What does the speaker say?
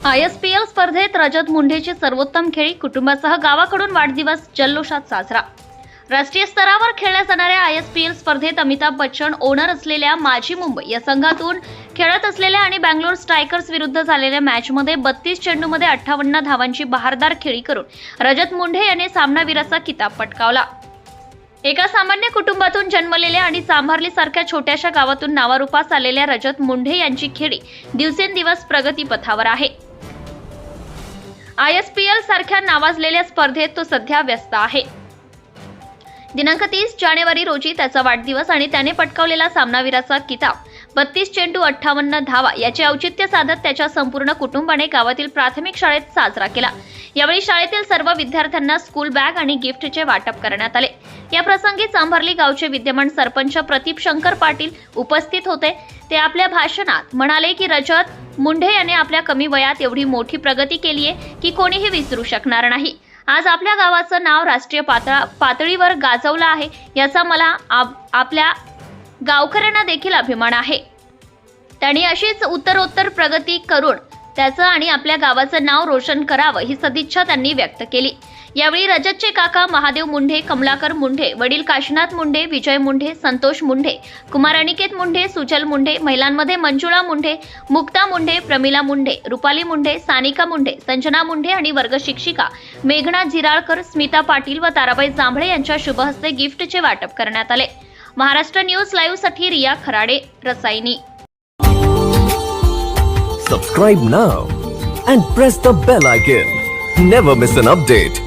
आयएसपीएल स्पर्धेत रजत मुंढेची सर्वोत्तम खेळी कुटुंबासह गावाकडून वाढदिवस जल्लोषात साजरा. राष्ट्रीय स्तरावर खेळल्या जाणाऱ्या आय स्पर्धेत अमिताभ बच्चन ओनर असलेल्या माजी मुंबई या संघातून खेळत असलेल्या आणि बँगलोर स्ट्रायकर्स विरुद्ध झालेल्या मॅचमध्ये बत्तीस चेंडूमध्ये अठ्ठावन्न धावांची बहारदार खेळी करून रजत मुंढे यांनी सामनावीराचा किताब पटकावला. एका सामान्य कुटुंबातून जन्मलेल्या आणि चांभारली सारख्या छोट्याशा गावातून नावारूपास आलेल्या रजत मुंढे यांची खेळी दिवसेंदिवस प्रगतीपथावर आहे. आय एस पी एल सारख्या नावाजलेल्या स्पर्धेत तो सध्या व्यस्त आहे. दिनांक तीस जानेवारी रोजी त्याचा वाढदिवस आणि त्याने पटकावलेला सामनावीराचा किताब बत्तीस चेंडू अठ्ठावन्न धावा याचे औचित्य साधत त्याच्या संपूर्ण कुटुंबाने गावातील प्राथमिक शाळेत साजरा केला. यावेळी शाळेतील सर्व विद्यार्थ्यांना स्कूल बॅग आणि गिफ्टचे वाटप करण्यात आले. या प्रसंगी चांभारली गावचे विद्यमान सरपंच प्रदीप शंकर पाटील उपस्थित होते. ते आपल्या भाषणात म्हणाले की रजत मुंढे याने आपल्या कमी वयात एवढी मोठी प्रगती केली आहे की कोणीही विसरू शकणार नाही. आज आपल्या गावाचं नाव राष्ट्रीय पातळा पातळीवर गाजवलं आहे. याचा मला आप- आपल्या गावकऱ्यांना देखील अभिमान आहे. त्यांनी अशीच उत्तरोत्तर प्रगती करून त्याचं आणि आपल्या गावाचं नाव रोशन करावं ही सदिच्छा त्यांनी व्यक्त केली. यावेळी रजतचे काका महादेव मुंढे कमलाकर मुंढे वडील काशीनाथ मुंढे विजय मुंढे संतोष मुंढे कुमार अनिकेत मुंढे सुजल मुंढे महिलांमध्ये मंजुळा मुंढे मुक्ता मुंढे प्रमिला मुंढे रुपाली मुंढे सानिका मुंढे संजना मुंढे आणि वर्ग शिक्षिका मेघना जिराळकर स्मिता पाटील व ताराबाई जांभळे यांच्या शुभहस्ते गिफ्टचे वाटप करण्यात आले. Maharashtra news लाईव्हसाठी Riya Kharade Rasayani subscribe now and press the bell icon never miss an update